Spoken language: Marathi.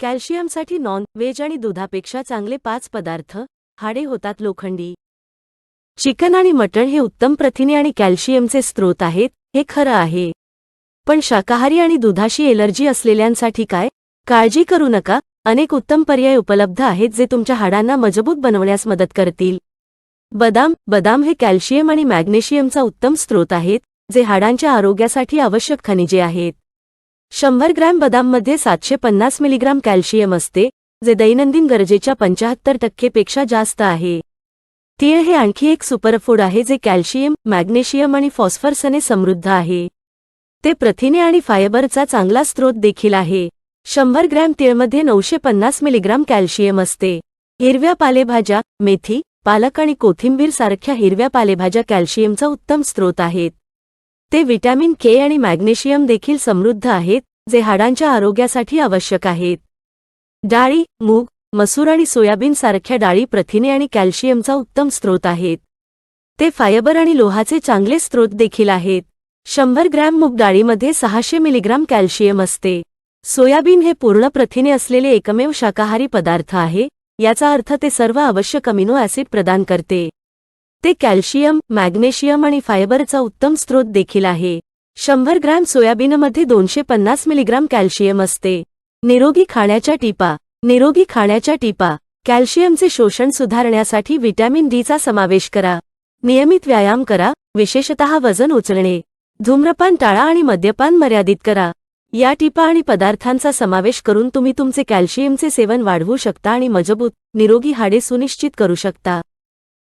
कॅल्शियमसाठी नॉन व्हेज आणि दुधापेक्षा चांगले पाच पदार्थ हाडे होतात लोखंडी. चिकन आणि मटण हे उत्तम प्रथिने आणि कॅल्शियमचे स्रोत आहेत हे खरं आहे. पण शाकाहारी आणि दुधाशी एलर्जी असलेल्यांसाठी काय? काळजी करू नका अनेक उत्तम पर्याय उपलब्ध आहेत जे तुमच्या हाडांना मजबूत बनवण्यास मदत करतील. बदाम बदाम हे कॅल्शियम आणि मॅग्नेशियमचा उत्तम स्रोत आहेत जे हाडांच्या आरोग्यासाठी आवश्यक खनिजे आहेत. शंभर ग्रॅम बदाममध्ये सातशे पन्नास मिलीग्राम कॅल्शियम असते जे दैनंदिन गरजेच्या पंचाहत्तर टक्केपेक्षा जास्त आहे. तीळ हे आणखी एक सुपरफूड आहे जे कॅल्शियम मॅग्नेशियम आणि फॉस्फरसने समृद्ध आहे. ते प्रथिने आणि फायबरचा चांगला स्रोत देखील आहे. शंभर ग्रॅम तीळमध्ये नऊशे पन्नास मिलीग्राम कॅल्शियम असते. हिरव्या पालेभाज्या मेथी पालक आणि कोथिंबीर सारख्या हिरव्या पालेभाज्या कॅल्शियमचा उत्तम स्रोत आहेत. ते विटॅमिन के आणि मॅग्नेशियम देखील समृद्ध आहेत जे हाडांच्या आरोग्यासाठी आवश्यक आहेत. डाळी मूग मसूर आणि सोयाबीन सारख्या डाळी प्रथिने आणि कॅल्शियमचा उत्तम स्रोत आहेत. ते फायबर आणि लोहाचे चांगले स्रोत देखील आहेत. शंभर ग्रॅम मूग डाळीमध्ये सहाशे मिलीग्राम कॅल्शियम असते. सोयाबीन हे पूर्ण प्रथिने असलेले एकमेव शाकाहारी पदार्थ आहे याचा अर्थ ते सर्व आवश्यक अमिनो ॲसिड प्रदान करते. ते कॅल्शियम मॅग्नेशियम आणि फायबरचा उत्तम स्रोत देखील आहे. शंभर ग्रॅम सोयाबीनमध्ये दोनशे पन्नास मिलीग्राम कॅल्शियम असते. निरोगी खाण्याच्या टिपा. निरोगी खाण्याच्या टिपा. कॅल्शियमचे शोषण सुधारण्यासाठी व्हिटॅमिन डीचा समावेश करा. नियमित व्यायाम करा. विशेषतः वजन उचलणे. धूम्रपान टाळा आणि मद्यपान मर्यादित करा. या टिपा आणि पदार्थांचा समावेश करून तुम्ही तुमचे कॅल्शियमचे सेवन वाढवू शकता आणि मजबूत निरोगी हाडे सुनिश्चित करू शकता.